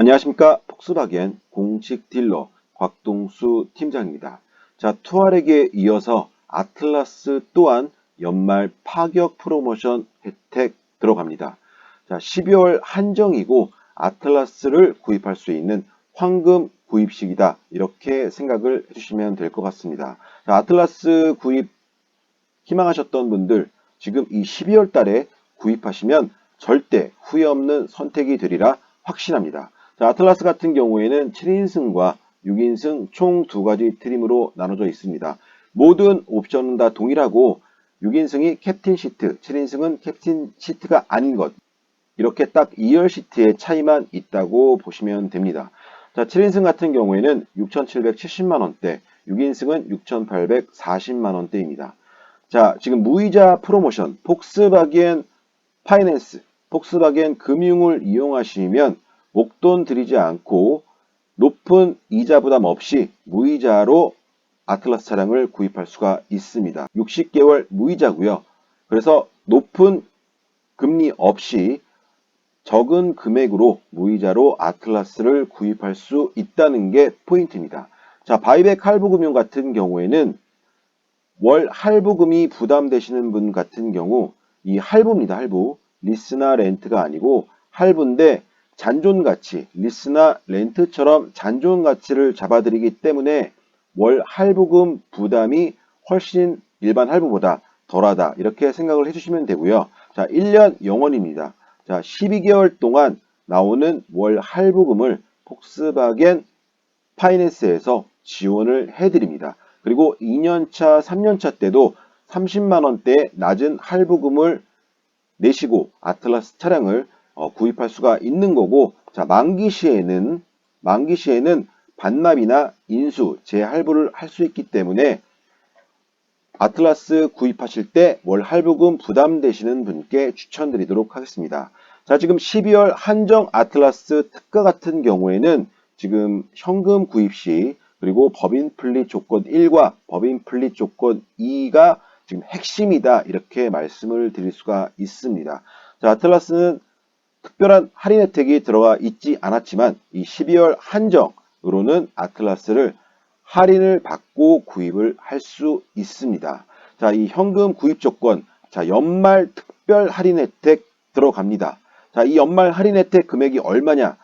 안녕하십니까 폭스바겐 공식 딜러 곽동수 팀장입니다. 자 투아렉에 이어서 아틀라스 또한 연말 파격 프로모션 혜택 들어갑니다. 자 12월 한정이고 아틀라스를 구입할 수 있는 황금 구입식이다 이렇게 생각을 해주시면 될 것 같습니다. 자, 아틀라스 구입 희망하셨던 분들 지금 이 12월 달에 구입하시면 절대 후회 없는 선택이 되리라 확신합니다. 자, 아틀라스 같은 경우에는 7인승과 6인승 총 두 가지 트림으로 나눠져 있습니다. 모든 옵션은 다 동일하고 6인승이 캡틴 시트, 7인승은 캡틴 시트가 아닌 것. 이렇게 딱 2열 시트의 차이만 있다고 보시면 됩니다. 자, 7인승 같은 경우에는 6,770만원대, 6인승은 6,840만원대입니다. 자, 지금 무이자 프로모션, 폭스바겐 파이낸스, 폭스바겐 금융을 이용하시면 목돈 들이지 않고 높은 이자 부담 없이 무이자로 아틀라스 차량을 구입할 수가 있습니다. 60개월 무이자고요. 그래서 높은 금리 없이 적은 금액으로 무이자로 아틀라스를 구입할 수 있다는 게 포인트입니다. 자, 바이백 할부금융 같은 경우에는 월 할부금이 부담되시는 분 같은 경우 이 할부입니다. 할부. 리스나 렌트가 아니고 할부인데 잔존 가치, 리스나 렌트처럼 잔존 가치를 잡아드리기 때문에 월 할부금 부담이 훨씬 일반 할부보다 덜하다. 이렇게 생각을 해주시면 되고요. 자, 1년 영원입니다. 자, 12개월 동안 나오는 월 할부금을 폭스바겐 파이낸스에서 지원을 해드립니다. 그리고 2년차, 3년차 때도 30만원대 낮은 할부금을 내시고 아틀라스 차량을 어, 구입할 수가 있는 거고 자 만기 시에는 만기 시에는 반납이나 인수, 재할부를 할 수 있기 때문에 아틀라스 구입하실 때 월 할부금 부담되시는 분께 추천드리도록 하겠습니다. 자 지금 12월 한정 아틀라스 특가 같은 경우에는 지금 현금 구입 시 그리고 법인 플릿 조건 1과 법인 플릿 조건 2가 지금 핵심이다 이렇게 말씀을 드릴 수가 있습니다. 자 아틀라스는 특별한 할인 혜택이 들어가 있지 않았지만 이 12월 한정으로는 아틀라스를 할인을 받고 구입을 할 수 있습니다. 자, 이 현금 구입 조건, 자, 연말 특별 할인 혜택 들어갑니다. 자, 이 연말 할인 혜택 금액이 얼마냐?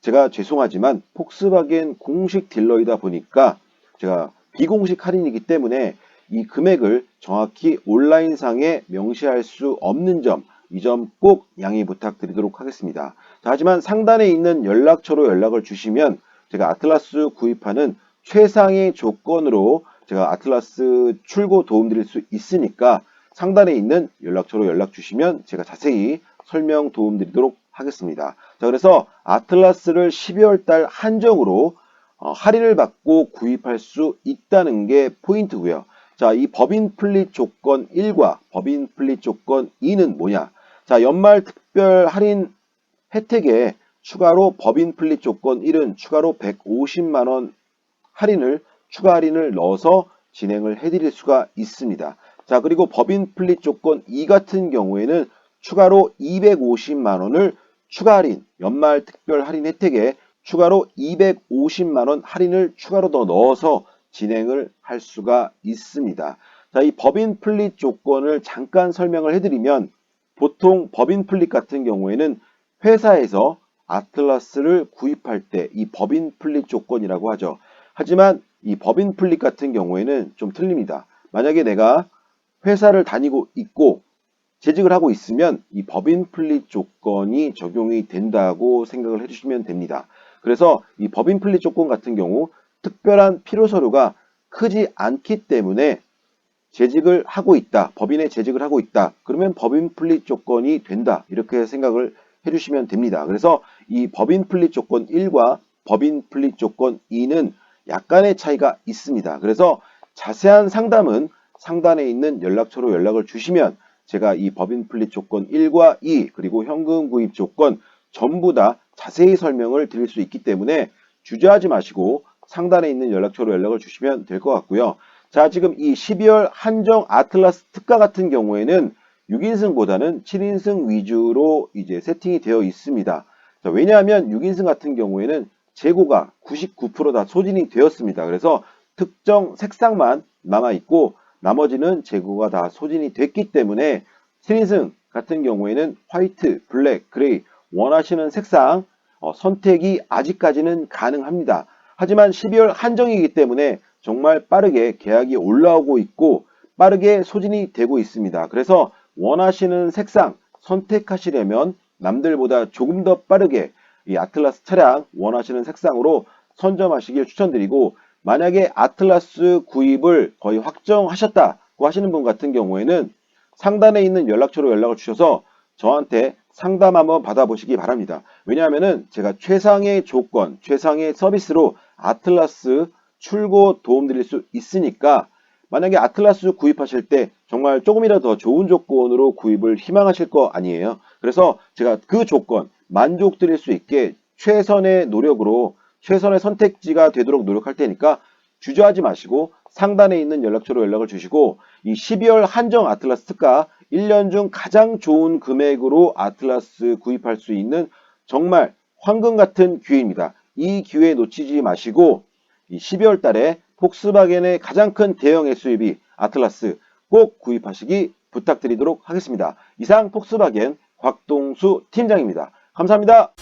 제가 죄송하지만 폭스바겐 공식 딜러이다 보니까 제가 비공식 할인이기 때문에 이 금액을 정확히 온라인상에 명시할 수 없는 점, 이 점 꼭 양해 부탁드리도록 하겠습니다. 자, 하지만 상단에 있는 연락처로 연락을 주시면 제가 아틀라스 구입하는 최상의 조건으로 제가 아틀라스 출고 도움드릴 수 있으니까 상단에 있는 연락처로 연락 주시면 제가 자세히 설명 도움드리도록 하겠습니다. 자, 그래서 아틀라스를 12월 달 한정으로 어, 할인을 받고 구입할 수 있다는 게 포인트고요. 자, 이 법인 플릿 조건 1과 법인 플릿 조건 2는 뭐냐? 자, 연말 특별 할인 혜택에 추가로 법인 플릿 조건 1은 추가로 150만원 할인을 추가 할인을 넣어서 진행을 해드릴 수가 있습니다. 자, 그리고 법인 플릿 조건 2 같은 경우에는 추가로 250만원을 추가 할인, 연말 특별 할인 혜택에 추가로 250만원 할인을 추가로 더 넣어서 진행을 할 수가 있습니다. 자, 이 법인 플릿 조건을 잠깐 설명을 해드리면 보통 법인 플릿 같은 경우에는 회사에서 아틀라스를 구입할 때 이 법인 플릿 조건이라고 하죠. 하지만 이 법인 플릿 같은 경우에는 좀 틀립니다. 만약에 내가 회사를 다니고 있고 재직을 하고 있으면 이 법인 플릿 조건이 적용이 된다고 생각을 해주시면 됩니다. 그래서 이 법인 플릿 조건 같은 경우 특별한 필요 서류가 크지 않기 때문에 재직을 하고 있다. 법인에 재직을 하고 있다. 그러면 법인 플릿 조건이 된다. 이렇게 생각을 해주시면 됩니다. 그래서 이 법인 플릿 조건 1과 법인 플릿 조건 2는 약간의 차이가 있습니다. 그래서 자세한 상담은 상단에 있는 연락처로 연락을 주시면 제가 이 법인 플릿 조건 1과 2 그리고 현금 구입 조건 전부 다 자세히 설명을 드릴 수 있기 때문에 주저하지 마시고 상단에 있는 연락처로 연락을 주시면 될 것 같고요. 자 지금 이 12월 한정 아틀라스 특가 같은 경우에는 6인승보다는 7인승 위주로 이제 세팅이 되어 있습니다. 자, 왜냐하면 6인승 같은 경우에는 재고가 99%다 소진이 되었습니다. 그래서 특정 색상만 남아있고 나머지는 재고가 다 소진이 됐기 때문에 7인승 같은 경우에는 화이트, 블랙, 그레이 원하시는 색상 어, 선택이 아직까지는 가능합니다. 하지만 12월 한정이기 때문에 정말 빠르게 계약이 올라오고 있고 빠르게 소진이 되고 있습니다. 그래서 원하시는 색상 선택하시려면 남들보다 조금 더 빠르게 이 아틀라스 차량 원하시는 색상으로 선점하시길 추천드리고 만약에 아틀라스 구입을 거의 확정하셨다고 하시는 분 같은 경우에는 상단에 있는 연락처로 연락을 주셔서 저한테 상담 한번 받아보시기 바랍니다. 왜냐하면은 제가 최상의 조건, 최상의 서비스로 아틀라스 출고 도움드릴 수 있으니까 만약에 아틀라스 구입하실 때 정말 조금이라도 더 좋은 조건으로 구입을 희망하실 거 아니에요. 그래서 제가 그 조건 만족드릴 수 있게 최선의 노력으로 최선의 선택지가 되도록 노력할 테니까 주저하지 마시고 상단에 있는 연락처로 연락을 주시고 이 12월 한정 아틀라스 특가 1년 중 가장 좋은 금액으로 아틀라스 구입할 수 있는 정말 황금 같은 기회입니다. 이 기회 놓치지 마시고 이 12월 달에 폭스바겐의 가장 큰 대형 SUV 아틀라스 꼭 구입하시기 부탁드리도록 하겠습니다. 이상 폭스바겐 곽동수 팀장입니다. 감사합니다.